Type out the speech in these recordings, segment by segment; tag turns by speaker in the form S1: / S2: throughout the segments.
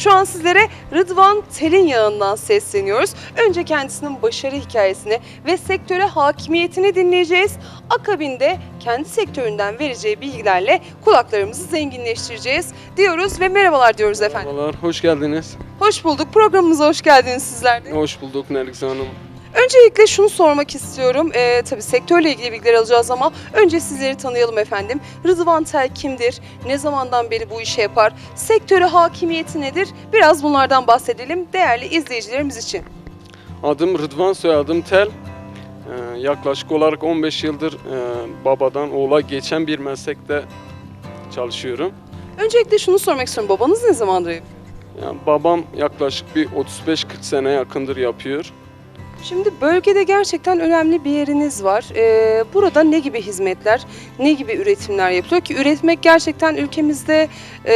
S1: Şu an sizlere Rıdvan Telin Yağı'ndan sesleniyoruz. Önce kendisinin başarı hikayesini ve sektöre hakimiyetini dinleyeceğiz. Akabinde kendi sektöründen vereceği bilgilerle kulaklarımızı zenginleştireceğiz diyoruz ve merhabalar diyoruz efendim.
S2: Merhabalar, hoş geldiniz.
S1: Hoş bulduk. Programımıza hoş geldiniz sizler de.
S2: Hoş bulduk Nergis Hanım.
S1: Öncelikle şunu sormak istiyorum. Ee, tabii sektörle ilgili bilgiler alacağız ama önce sizleri tanıyalım efendim. Rıdvan Tel kimdir? Ne zamandan beri bu işi yapar? Sektöre hakimiyeti nedir? Biraz bunlardan bahsedelim değerli izleyicilerimiz için.
S2: Adım Rıdvan, soyadım Tel. Ee, yaklaşık olarak 15 yıldır e, babadan oğula geçen bir meslekte çalışıyorum.
S1: Öncelikle şunu sormak istiyorum. Babanız ne zamandır yapıyor?
S2: Yani babam yaklaşık bir 35-40 sene yakındır yapıyor.
S1: Şimdi bölgede gerçekten önemli bir yeriniz var. Ee, burada ne gibi hizmetler, ne gibi üretimler yapılıyor ki üretmek gerçekten ülkemizde e,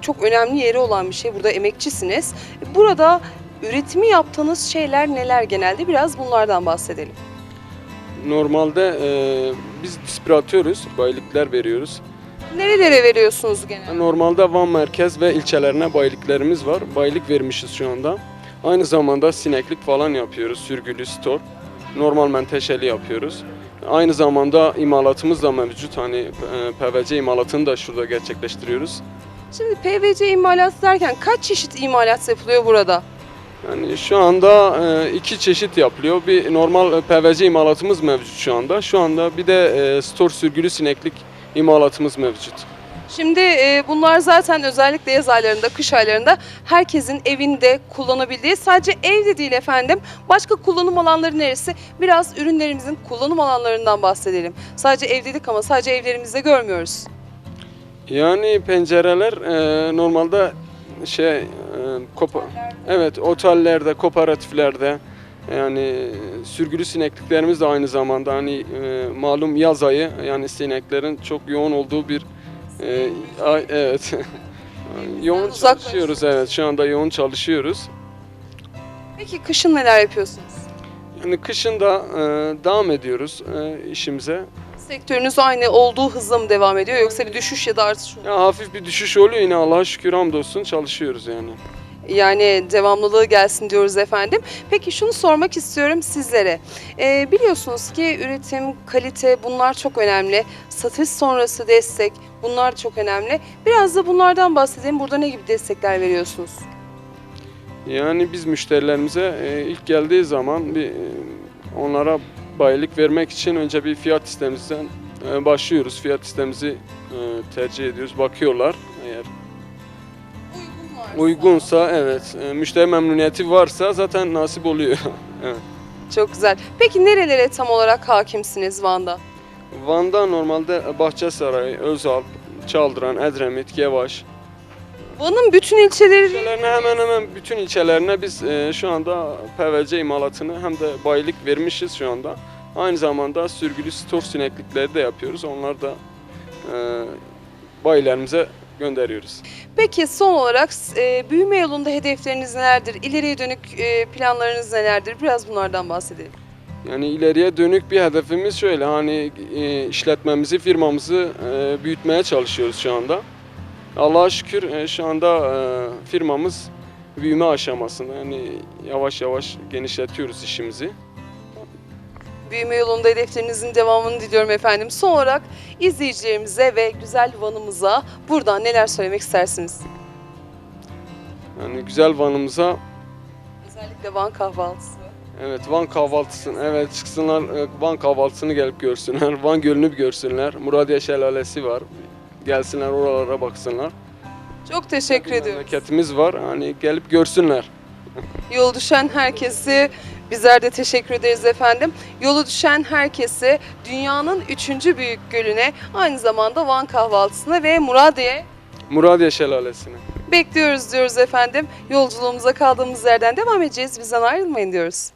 S1: çok önemli yeri olan bir şey. Burada emekçisiniz. Burada üretimi yaptığınız şeyler neler genelde? Biraz bunlardan bahsedelim.
S2: Normalde e, biz dispiratörüz, bayilikler veriyoruz.
S1: Nerelere veriyorsunuz genelde?
S2: Normalde Van merkez ve ilçelerine bayiliklerimiz var. Bayilik vermişiz şu anda. Aynı zamanda sineklik falan yapıyoruz, sürgülü stor. Normal menteşeli yapıyoruz. Aynı zamanda imalatımız da mevcut. Hani e, PVC imalatını da şurada gerçekleştiriyoruz.
S1: Şimdi PVC imalat derken kaç çeşit imalat yapılıyor burada?
S2: Yani şu anda e, iki çeşit yapılıyor. Bir normal e, PVC imalatımız mevcut şu anda. Şu anda bir de stor sürgülü sineklik imalatımız mevcut.
S1: Şimdi e, bunlar zaten özellikle yaz aylarında, kış aylarında herkesin evinde kullanabildiği sadece evde değil efendim. Başka kullanım alanları neresi? Biraz ürünlerimizin kullanım alanlarından bahsedelim. Sadece ev dedik ama sadece evlerimizde görmüyoruz.
S2: Yani pencereler e, normalde şey e, kopa- evet otellerde, kooperatiflerde yani sürgülü sinekliklerimiz de aynı zamanda hani e, malum yaz ayı yani sineklerin çok yoğun olduğu bir e, ay, evet yoğun çalışıyoruz evet şu anda yoğun çalışıyoruz.
S1: Peki kışın neler yapıyorsunuz?
S2: Yani kışın da e, devam ediyoruz e, işimize.
S1: Sektörünüz aynı olduğu hızla mı devam ediyor yoksa bir düşüş ya da artış mı?
S2: Ya hafif bir düşüş oluyor yine Allah'a şükür hamdolsun çalışıyoruz yani.
S1: Yani devamlılığı gelsin diyoruz efendim. Peki şunu sormak istiyorum sizlere. Ee, biliyorsunuz ki üretim, kalite bunlar çok önemli. Satış sonrası destek bunlar çok önemli. Biraz da bunlardan bahsedelim. Burada ne gibi destekler veriyorsunuz?
S2: Yani biz müşterilerimize e, ilk geldiği zaman bir e, onlara bayilik vermek için önce bir fiyat sistemimizden e, başlıyoruz. Fiyat sistemimizi e, tercih ediyoruz. Bakıyorlar eğer uygunsa evet e, müşteri memnuniyeti varsa zaten nasip oluyor. evet.
S1: Çok güzel. Peki nerelere tam olarak hakimsiniz Van'da?
S2: Van'da normalde Bahçesaray, Özalp, Çaldıran, Edremit, Gevaş.
S1: Van'ın bütün ilçeleri
S2: İlçelerine hemen hemen bütün ilçelerine biz e, şu anda PVC imalatını hem de bayilik vermişiz şu anda. Aynı zamanda sürgülü stor sineklikleri de yapıyoruz. Onları da e, bayilerimize gönderiyoruz.
S1: Peki son olarak e, büyüme yolunda hedefleriniz nelerdir? İleriye dönük e, planlarınız nelerdir? Biraz bunlardan bahsedelim.
S2: Yani ileriye dönük bir hedefimiz şöyle hani e, işletmemizi, firmamızı e, büyütmeye çalışıyoruz şu anda. Allah'a şükür e, şu anda e, firmamız büyüme aşamasında. Yani yavaş yavaş genişletiyoruz işimizi.
S1: Büyüme yolunda hedeflerinizin devamını diliyorum efendim. Son olarak izleyicilerimize ve güzel Van'ımıza buradan neler söylemek istersiniz?
S2: Yani güzel Van'ımıza
S1: Özellikle Van kahvaltısı.
S2: Evet Van kahvaltısını evet çıksınlar e, Van kahvaltısını gelip görsünler. Van Gölü'nü bir görsünler. Muradiye Şelalesi var. Gelsinler oralara baksınlar.
S1: Çok teşekkür
S2: Bir
S1: ediyoruz.
S2: Memleketimiz var. Hani gelip görsünler.
S1: Yol düşen herkesi bizler de teşekkür ederiz efendim. Yolu düşen herkesi dünyanın üçüncü büyük gölüne aynı zamanda Van kahvaltısına ve Muradiye
S2: Muradiye Şelalesi'ne.
S1: bekliyoruz diyoruz efendim. Yolculuğumuza kaldığımız yerden devam edeceğiz. Bizden ayrılmayın diyoruz.